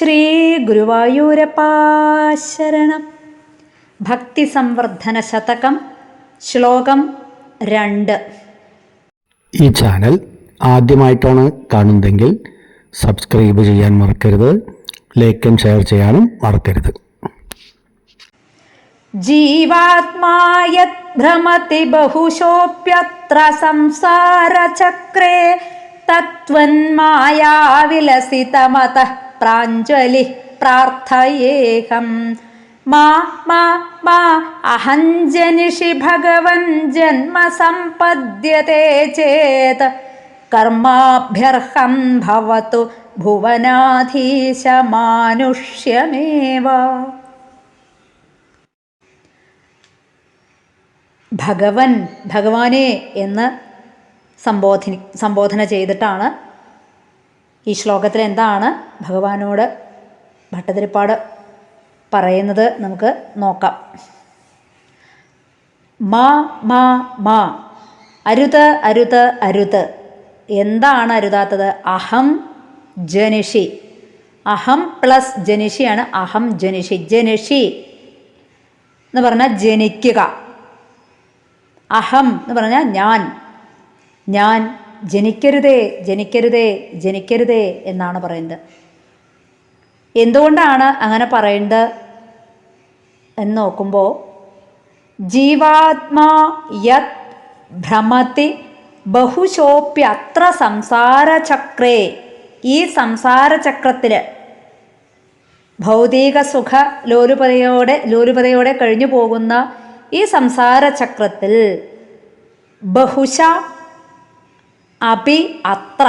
ശ്രീ ഗുരുവായൂരപ്പാശരണം ഭക്തി സംവർദ്ധന ശതകം ശ്ലോകം രണ്ട്. ഈ ചാനൽ ആദ്യമായിട്ടാണ് കാണുന്നതെങ്കിൽ സബ്സ്ക്രൈബ് ചെയ്യാൻ മറക്കരുത് ലൈക്കും ഷെയർ ചെയ്യാനും മറക്കരുത്. ജീവാത്മായത് ഭ്രമതി ബഹുശോപ്യത്ര സംസാരചക്രേ തത്വന്മായാവിലസിതമത പ്രാഞ്ജലി പ്രാർത്ഥയേഹം മാ മാ മാ അഹം ജനിഷി ഭഗവൻ ജന്മ സമ്പദ്യത്തെ ചേത് കർമാഭ്യർഹം ഭവതു ഭുവനാധീശ മാനുഷ്യമേവ ഭഗവൻ ഭഗവാനെ എന്ന് സംബോധന സംബോധന ചെയ്തിട്ടാണ് ഈ ശ്ലോകത്തിൽ എന്താണ് ഭഗവാനോട് ഭട്ടതിരിപ്പാട് പറയുന്നത് നമുക്ക് നോക്കാം. മാ മാ മാ. അരുത് അരുത് അരുത്. എന്താണ് അരുതാത്തത്? അഹം ജനിഷി. അഹം പ്ലസ് ജനിഷിയാണ് അഹം ജനിഷി. ജനിഷി എന്ന് പറഞ്ഞാൽ ജനിക്കുക. അഹം എന്ന് പറഞ്ഞാൽ ഞാൻ. ഞാൻ ജനിക്കരുതേ ജനിക്കരുതേ ജനിക്കരുതേ എന്നാണ് പറയുന്നത്. എന്തുകൊണ്ടാണ് അങ്ങനെ പറയുന്നത് എന്ന് നോക്കുമ്പോൾ ജീവാത്മാ യത് ഭ്രമതി ബഹുശോപ്യത്ര സംസാരചക്രേ. ഈ സംസാരചക്രത്തിൽ ഭൗതിക സുഖ ലോലുപതയോടെ ലോലുപതയോടെ കഴിഞ്ഞു പോകുന്ന ഈ സംസാരചക്രത്തിൽ ബഹുശ അപി അത്ര.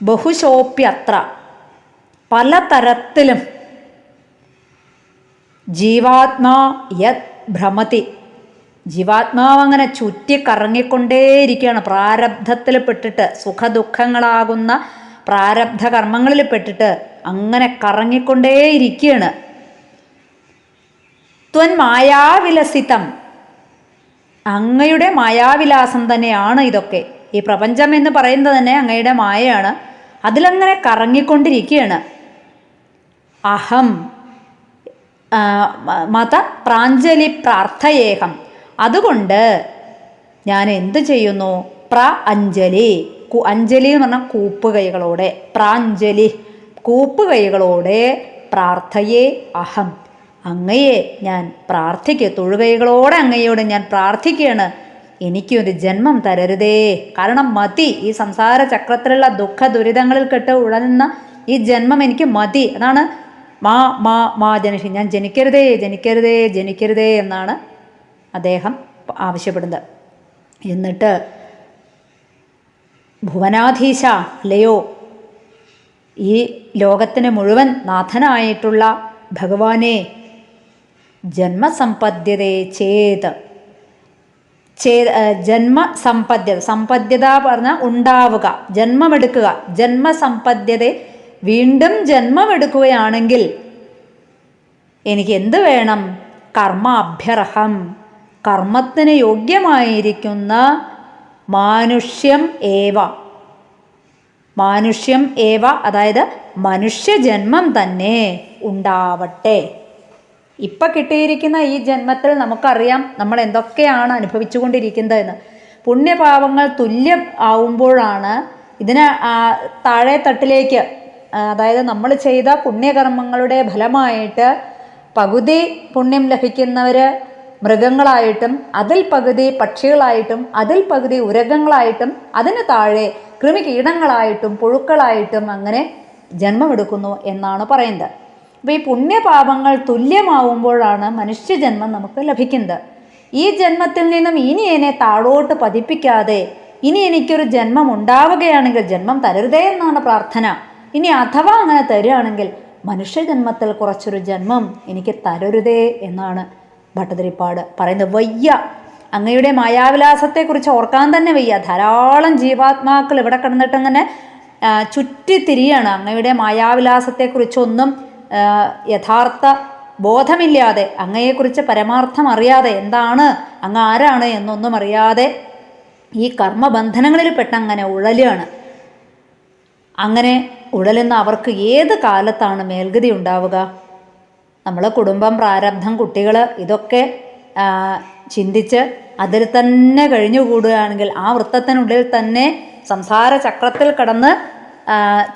ബഹുശോപ്യത്ര പലതരത്തിലും ജീവാത്മാ യത് ഭ്രമതി. ജീവാത്മാവ് അങ്ങനെ ചുറ്റി കറങ്ങിക്കൊണ്ടേയിരിക്കുകയാണ് പ്രാരബ്ധത്തിൽ പെട്ടിട്ട് സുഖദുഃഖങ്ങളാകുന്ന പ്രാരബ്ധ കർമ്മങ്ങളിൽ പെട്ടിട്ട് അങ്ങനെ കറങ്ങിക്കൊണ്ടേയിരിക്കുകയാണ്. ത്വൻ മായാവിലസിതം. അങ്ങയുടെ മായാവിലാസം തന്നെയാണ് ഇതൊക്കെ. ഈ പ്രപഞ്ചം എന്ന് പറയുന്നത് തന്നെ അങ്ങയുടെ മായയാണ്. അതിലങ്ങനെ കറങ്ങിക്കൊണ്ടിരിക്കുകയാണ്. അഹം മത പ്രാഞ്ജലി പ്രാർത്ഥയേഹം. അതുകൊണ്ട് ഞാൻ എന്ത് ചെയ്യുന്നു? പ്ര അഞ്ജലി. അഞ്ജലി എന്ന് പറഞ്ഞാൽ കൂപ്പുകൈകളോടെ. പ്രാഞ്ജലി കൂപ്പുകൈകളോടെ പ്രാർത്ഥയേ അഹം. അങ്ങയെ ഞാൻ പ്രാർത്ഥിക്കുക തൊഴുകൈകളോടെ അങ്ങയോട് ഞാൻ പ്രാർത്ഥിക്കുകയാണ് എനിക്കൊരു ജന്മം തരരുതേ. കാരണം മതി. ഈ സംസാര ചക്രത്തിലുള്ള ദുഃഖ ദുരിതങ്ങളിൽ കെട്ട് ഉഴലുന്ന ഈ ജന്മം എനിക്ക് മതി. അതാണ് മാ മാ മാ ജനിഷി ഞാൻ ജനിക്കരുതേ ജനിക്കരുതേ ജനിക്കരുതേ എന്നാണ് അദ്ദേഹം ആവശ്യപ്പെടുന്നത്. എന്നിട്ട് ഭുവനാധീശ അല്ലയോ ഈ ലോകത്തിന് മുഴുവൻ നാഥനായിട്ടുള്ള ഭഗവാനെ ജന്മസമ്പദ്യതേ ചേത്. ചേ ജന്മസമ്പദ്യത സമ്പദ്യത പറഞ്ഞാൽ ഉണ്ടാവുക ജന്മമെടുക്കുക. ജന്മസമ്പദ്യത വീണ്ടും ജന്മമെടുക്കുകയാണെങ്കിൽ എനിക്ക് എന്ത് വേണം? കർമാഭ്യർഹം. കർമ്മത്തിന് യോഗ്യമായിരിക്കുന്ന മാനുഷ്യം ഏവ. മാനുഷ്യം ഏവ അതായത് മനുഷ്യജന്മം തന്നെ ഉണ്ടാവട്ടെ. ഇപ്പം കിട്ടിയിരിക്കുന്ന ഈ ജന്മത്തിൽ നമുക്കറിയാം നമ്മൾ എന്തൊക്കെയാണ് അനുഭവിച്ചുകൊണ്ടിരിക്കുന്നതെന്ന്. പുണ്യപാപങ്ങൾ തുല്യം ആവുമ്പോഴാണ് ഇതിന് താഴെ തട്ടിലേക്ക് അതായത് നമ്മൾ ചെയ്ത പുണ്യകർമ്മങ്ങളുടെ ഫലമായിട്ട് പകുതി പുണ്യം ലഭിക്കുന്നവർ മൃഗങ്ങളായിട്ടും അതിൽ പകുതി പക്ഷികളായിട്ടും അതിൽ പകുതി ഉരഗങ്ങളായിട്ടും അതിന് താഴെ കൃമികീടങ്ങളായിട്ടും പുഴുക്കളായിട്ടും അങ്ങനെ ജന്മമെടുക്കുന്നു എന്നാണ് പറയുന്നത്. അപ്പോൾ ഈ പുണ്യപാപങ്ങൾ തുല്യമാവുമ്പോഴാണ് മനുഷ്യജന്മം നമുക്ക് ലഭിക്കുന്നത്. ഈ ജന്മത്തിൽ നിന്നും ഇനി എന്നെ താഴോട്ട് പതിപ്പിക്കാതെ ഇനി എനിക്കൊരു ജന്മം ഉണ്ടാവുകയാണെങ്കിൽ ജന്മം തരരുതേ എന്നാണ് പ്രാർത്ഥന. ഇനി അഥവാ അങ്ങനെ തരികയാണെങ്കിൽ മനുഷ്യജന്മത്തിൽ കുറച്ചൊരു ജന്മം എനിക്ക് തരരുതേ എന്നാണ് ഭട്ടതിരിപ്പാട് പറയുന്നത്. വയ്യ. അങ്ങയുടെ മായാവിലാസത്തെക്കുറിച്ച് ഓർക്കാൻ തന്നെ വയ്യ. ധാരാളം ജീവാത്മാക്കൾ ഇവിടെ കിടന്നിട്ടങ്ങനെ ചുറ്റിത്തിരിയാണ് അങ്ങയുടെ മായാവിലാസത്തെക്കുറിച്ചൊന്നും യഥാർത്ഥ ബോധമില്ലാതെ അങ്ങയെക്കുറിച്ച് പരമാർത്ഥം അറിയാതെ എന്താണ് അങ്ങ് ആരാണ് എന്നൊന്നും അറിയാതെ ഈ കർമ്മബന്ധനങ്ങളിൽ പെട്ടങ്ങനെ ഉഴലുകയാണ് അങ്ങനെ ഉഴലുന്ന അവർക്ക് ഏത് കാലത്താണ് മേൽഗതി ഉണ്ടാവുക? നമ്മൾ കുടുംബം പ്രാരബ്ധം കുട്ടികൾ ഇതൊക്കെ ചിന്തിച്ച് അതിൽ തന്നെ കഴിഞ്ഞുകൂടുകയാണെങ്കിൽ ആ വൃത്തത്തിനുള്ളിൽ തന്നെ സംസാര ചക്രത്തിൽ കടന്ന്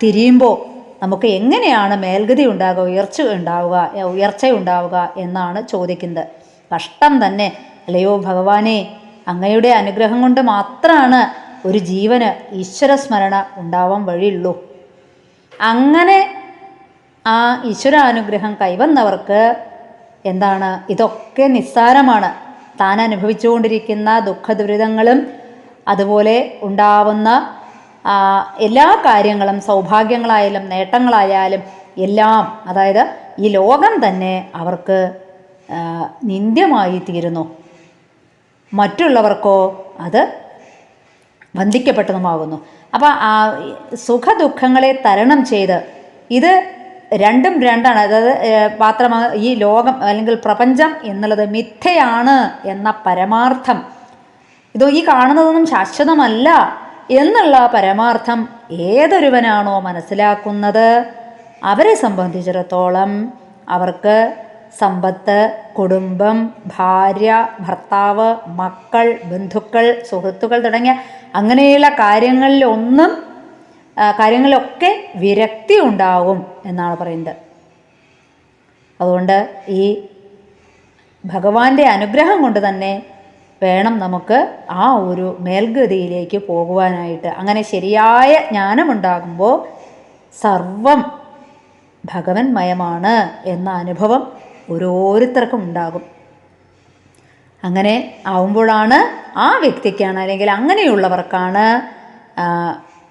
തിരിയുമ്പോൾ നമുക്ക് എങ്ങനെയാണ് മേൽഗതി ഉണ്ടാകുക ഉയർച്ച ഉണ്ടാവുക ഉയർച്ച ഉണ്ടാവുക എന്നാണ് ചോദിക്കുന്നത്. കഷ്ടം തന്നെ അല്ലയോ ഭഗവാനെ? അങ്ങയുടെ അനുഗ്രഹം കൊണ്ട് മാത്രമാണ് ഒരു ജീവന് ഈശ്വരസ്മരണ ഉണ്ടാവാൻ വഴിയുള്ളൂ. അങ്ങനെ ആ ഈശ്വരാനുഗ്രഹം കൈവന്നവർക്ക് എന്താണ്? ഇതൊക്കെ നിസ്സാരമാണ്. താൻ അനുഭവിച്ചുകൊണ്ടിരിക്കുന്ന ദുഃഖദുരിതങ്ങളും അതുപോലെ ഉണ്ടാവുന്ന എല്ലാ കാര്യങ്ങളും സൗഭാഗ്യങ്ങളായാലും നേട്ടങ്ങളായാലും എല്ലാം അതായത് ഈ ലോകം തന്നെ അവർക്ക് നിന്ദ്യമായി തീരുന്നു. മറ്റുള്ളവർക്കോ അത് വന്ദിക്കപ്പെട്ടതുമാകുന്നു അപ്പോൾ ആ സുഖദുഃഖങ്ങളെ തരണം ചെയ്ത് ഇത് രണ്ടും രണ്ടാണ്. അതായത് പാത്രമാ ഈ ലോകം അല്ലെങ്കിൽ പ്രപഞ്ചം എന്നുള്ളത് മിഥ്യയാണ് എന്ന പരമാർത്ഥം. ഇതോ ഈ കാണുന്നതൊന്നും ശാശ്വതമല്ല. എന്നുള്ള പരമാർത്ഥം ഏതൊരുവനാണോ മനസ്സിലാക്കുന്നത്? അവരെ സംബന്ധിച്ചിടത്തോളം അവർക്ക് സമ്പത്ത് കുടുംബം ഭാര്യ ഭർത്താവ് മക്കൾ ബന്ധുക്കൾ സുഹൃത്തുക്കൾ തുടങ്ങിയ അങ്ങനെയുള്ള കാര്യങ്ങളിലൊന്നും കാര്യങ്ങളിലൊക്കെ വിരക്തി ഉണ്ടാവും എന്നാണ് പറയുന്നത്. അതുകൊണ്ട് ഈ ഭഗവാന്റെ അനുഗ്രഹം കൊണ്ട് തന്നെ വേണം നമുക്ക് ആ ഒരു മേൽഗതിയിലേക്ക് പോകുവാനായിട്ട്. അങ്ങനെ ശരിയായ ജ്ഞാനമുണ്ടാകുമ്പോൾ സർവം ഭഗവന്മയമാണ് എന്ന അനുഭവം ഓരോരുത്തർക്കും ഉണ്ടാകും. അങ്ങനെ ആവുമ്പോഴാണ് ആ വ്യക്തിക്കാണ് അല്ലെങ്കിൽ അങ്ങനെയുള്ളവർക്കാണ്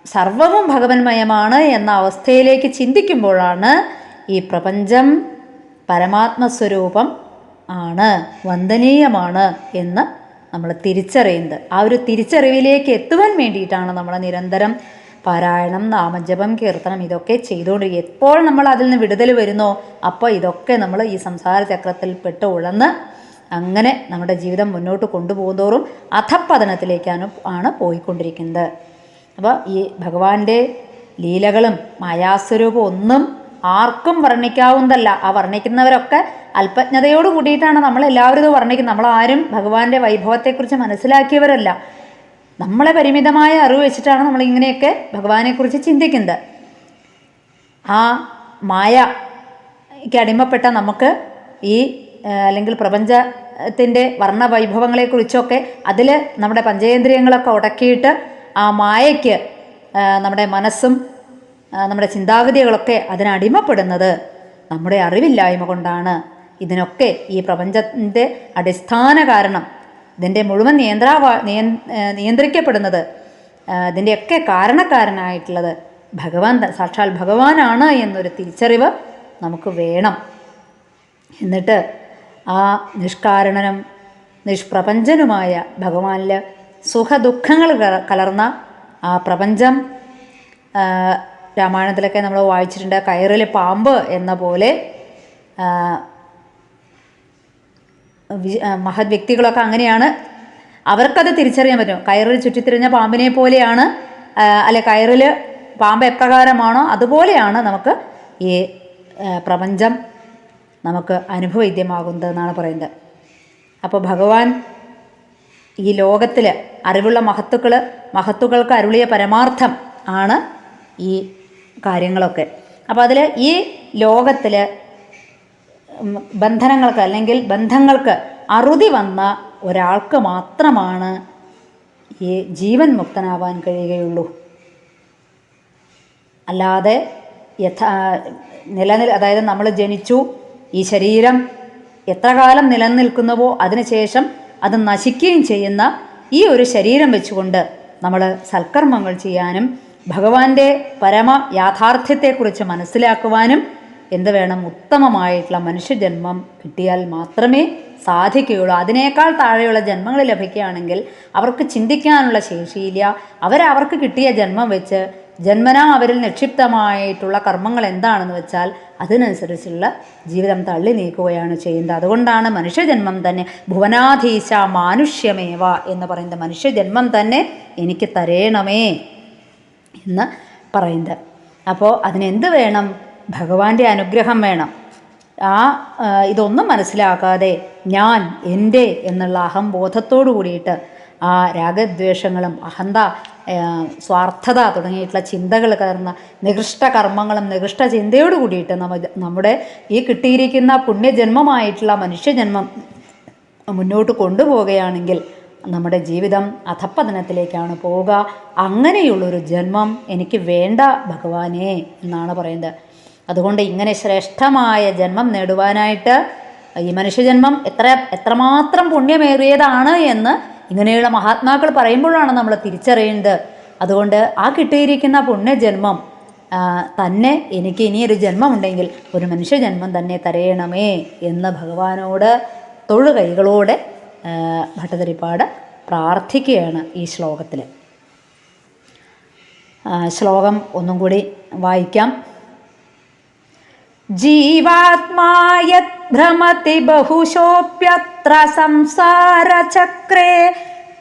സർവവും ഭഗവന്മയമാണ് എന്ന അവസ്ഥയിലേക്ക് ചിന്തിക്കുമ്പോഴാണ് ഈ പ്രപഞ്ചം പരമാത്മസ്വരൂപം ആണ് വന്ദനീയമാണ് എന്ന് നമ്മൾ തിരിച്ചറിയുന്നത്. ആ ഒരു തിരിച്ചറിവിലേക്ക് എത്തുവാൻ വേണ്ടിയിട്ടാണ് നമ്മൾ നിരന്തരം പാരായണം നാമജപം കീർത്തനം ഇതൊക്കെ ചെയ്തുകൊണ്ട് എപ്പോൾ നമ്മൾ അതിൽ നിന്ന് വിടുതൽ വരുന്നോ അപ്പോൾ ഇതൊക്കെ നമ്മൾ ഈ സംസാര ചക്രത്തിൽ പെട്ട് ഉഴന്ന് അങ്ങനെ നമ്മുടെ ജീവിതം മുന്നോട്ട് കൊണ്ടുപോകുന്തോറും അധപ്പതനത്തിലേക്കാണ് ആണ് പോയിക്കൊണ്ടിരിക്കുന്നത്. അപ്പോൾ ഈ ഭഗവാന്റെ ലീലകളും മായാസ്വരൂപം ഒന്നും ആർക്കും വർണിക്കാവുന്നതല്ല. ആ വർണിക്കുന്നവരൊക്കെ അല്പജ്ഞതയോട് കൂടിയിട്ടാണ് നമ്മൾ എല്ലാവരും ഇത് വർണിക്കുന്നത്. നമ്മളാരും ഭഗവാന്റെ വൈഭവത്തെക്കുറിച്ച് മനസ്സിലാക്കിയവരല്ല. നമ്മളെ പരിമിതമായ അറിവ് വെച്ചിട്ടാണ് നമ്മൾ ഇങ്ങനെയൊക്കെ ഭഗവാനെക്കുറിച്ച് ചിന്തിക്കുന്നത്. ആ മായയ്ക്ക് അടിമപ്പെട്ട നമുക്ക് ഈ അല്ലെങ്കിൽ പ്രപഞ്ചത്തിന്റെ വർണവൈഭവങ്ങളെക്കുറിച്ചൊക്കെ അതിൽ നമ്മുടെ പഞ്ചേന്ദ്രിയങ്ങളൊക്കെ ഉടക്കിയിട്ട് ആ മായയ്ക്ക് നമ്മുടെ മനസ്സും നമ്മുടെ ചിന്താഗതികളൊക്കെ അതിനടിമപ്പെടുന്നത് നമ്മുടെ അറിവില്ലായ്മ കൊണ്ടാണ്. ഇതിനൊക്കെ ഈ പ്രപഞ്ചത്തിന്റെ അടിസ്ഥാന കാരണം ഇതിന്റെ മുഴുവൻ നിയന്ത്രാവ നിയന്ത്രിക്കപ്പെടുന്നത് ഇതിന്റെയൊക്കെ കാരണക്കാരനായിട്ടുള്ളത് ഭഗവാൻ സാക്ഷാൽ ഭഗവാനാണ് എന്നൊരു തിരിച്ചറിവ് നമുക്ക് വേണം. എന്നിട്ട് ആ നിഷ്കാരണനും നിഷ്പ്രപഞ്ചനുമായ ഭഗവാനിൽ സുഖദുഃഖങ്ങൾ കലർന്ന ആ പ്രപഞ്ചം രാമായണത്തിലൊക്കെ നമ്മൾ വായിച്ചിട്ടുണ്ട് കയറിൽ പാമ്പ് എന്ന പോലെ മഹത് വ്യക്തികളൊക്കെ അങ്ങനെയാണ്. അവർക്കത് തിരിച്ചറിയാൻ പറ്റും. കയറിൽ ചുറ്റിത്തിരിഞ്ഞ പാമ്പിനെ പോലെയാണ് അല്ലെ കയറിൽ പാമ്പ് എപ്രകാരമാണോ അതുപോലെയാണ് നമുക്ക് ഈ പ്രപഞ്ചം നമുക്ക് അനുഭവവേദ്യമാകുന്നത് എന്നാണ് പറയുന്നത്. അപ്പോൾ ഭഗവാൻ ഈ ലോകത്തിൽ അറിവുള്ള മഹത്തുക്കൾ മഹത്തുക്കൾക്ക് അരുളിയ പരമാർത്ഥം ആണ് ഈ കാര്യങ്ങളൊക്കെ. അപ്പോൾ അതിൽ ഈ ലോകത്തിൽ ബന്ധനങ്ങൾക്ക് അല്ലെങ്കിൽ ബന്ധങ്ങൾക്ക് അറുതി വന്ന ഒരാൾക്ക് മാത്രമാണ് ഈ ജീവൻ മുക്തനാവാൻ കഴിയുകയുള്ളൂ. അല്ലാതെ യഥാ നിലനിൽ അതായത് നമ്മൾ ജനിച്ചു ഈ ശരീരം എത്ര കാലം നിലനിൽക്കുന്നുവോ അതിനുശേഷം അത് നശിക്കുകയും ചെയ്യുന്ന ഈ ഒരു ശരീരം വെച്ചുകൊണ്ട് നമ്മൾ സൽക്കർമ്മങ്ങൾ ചെയ്യാനും ഭഗവാന്റെ പരമ യാഥാർത്ഥ്യത്തെക്കുറിച്ച് മനസ്സിലാക്കുവാനും എന്ത് വേണം ഉത്തമമായിട്ടുള്ള മനുഷ്യജന്മം കിട്ടിയാൽ മാത്രമേ സാധിക്കുകയുള്ളൂ. അതിനേക്കാൾ താഴെയുള്ള ജന്മങ്ങൾ ലഭിക്കുകയാണെങ്കിൽ അവർക്ക് ചിന്തിക്കാനുള്ള ശേഷിയില്ല. അവരവർക്ക് കിട്ടിയ ജന്മം വെച്ച് ജന്മനാ അവരിൽ നിക്ഷിപ്തമായിട്ടുള്ള കർമ്മങ്ങൾ എന്താണെന്ന് വെച്ചാൽ അതിനനുസരിച്ചുള്ള ജീവിതം തള്ളി നീക്കുകയാണ് ചെയ്യുന്നത് അതുകൊണ്ടാണ് മനുഷ്യജന്മം തന്നെ ഭുവനാധീശ മാനുഷ്യമേവ എന്ന് പറയുന്നത്. മനുഷ്യജന്മം തന്നെ എനിക്ക് തരേണമേ. എന്ന് പറയുന്നത്. അപ്പോൾ അതിനെന്ത് വേണം? ഭഗവാന്റെ അനുഗ്രഹം വേണം. ആ ഇതൊന്നും മനസ്സിലാക്കാതെ ഞാൻ എന്റെ എന്നുള്ള അഹംബോധത്തോടു കൂടിയിട്ട് ആ രാഗദ്വേഷങ്ങളും അഹന്ത സ്വാർത്ഥത തുടങ്ങിയിട്ടുള്ള ചിന്തകൾ കയറുന്ന നികൃഷ്ട കർമ്മങ്ങളും നികൃഷ്ട ചിന്തയോട് കൂടിയിട്ട് നമ്മ നമ്മുടെ ഈ കിട്ടിയിരിക്കുന്ന പുണ്യജന്മമായിട്ടുള്ള മനുഷ്യജന്മം മുന്നോട്ട് കൊണ്ടുപോവുകയാണെങ്കിൽ നമ്മുടെ ജീവിതം അധപ്പതനത്തിലേക്കാണ് പോവുക. അങ്ങനെയുള്ളൊരു ജന്മം എനിക്ക് വേണ്ട ഭഗവാനെ എന്നാണ് പറയുന്നത്. അതുകൊണ്ട് ഇങ്ങനെ ശ്രേഷ്ഠമായ ജന്മം നേടുവാനായിട്ട് ഈ മനുഷ്യജന്മം എത്ര എത്രമാത്രം പുണ്യമേറിയതാണ് എന്ന് ഇങ്ങനെയുള്ള മഹാത്മാക്കൾ പറയുമ്പോഴാണ് നമ്മൾ തിരിച്ചറിയുന്നത് അതുകൊണ്ട് ആ കിട്ടിയിരിക്കുന്ന പുണ്യജന്മം തന്നെ എനിക്ക് ഇനിയൊരു ജന്മമുണ്ടെങ്കിൽ ഒരു മനുഷ്യജന്മം തന്നെ തരയണമേ എന്ന് ഭഗവാനോട് തൊഴുകൈകളോടെ ആ, ഭട്ടതിരിപ്പാട് പ്രാർത്ഥിക്കുകയാണ് ഈ ശ്ലോകത്തിൽ. ശ്ലോകം ഒന്നും കൂടി വായിക്കാം. ജീവാത്മായത് ഭ്രമതി ബഹുശോപ്യത്ര സംസാരചക്രേ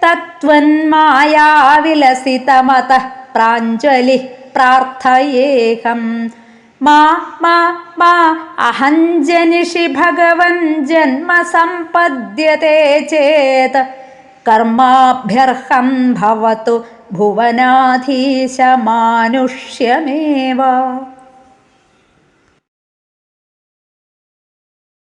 തത്വന്മായാവിലസിതമത പ്രാഞ്ജലി പ്രാർത്ഥയേഹം. मा मा मा अहञ्जनिषि भगवन् जन्म सम्पद्यते चेत् कर्माभ्यर्हं भवतु भुवनाधीशमानुष्यमेव।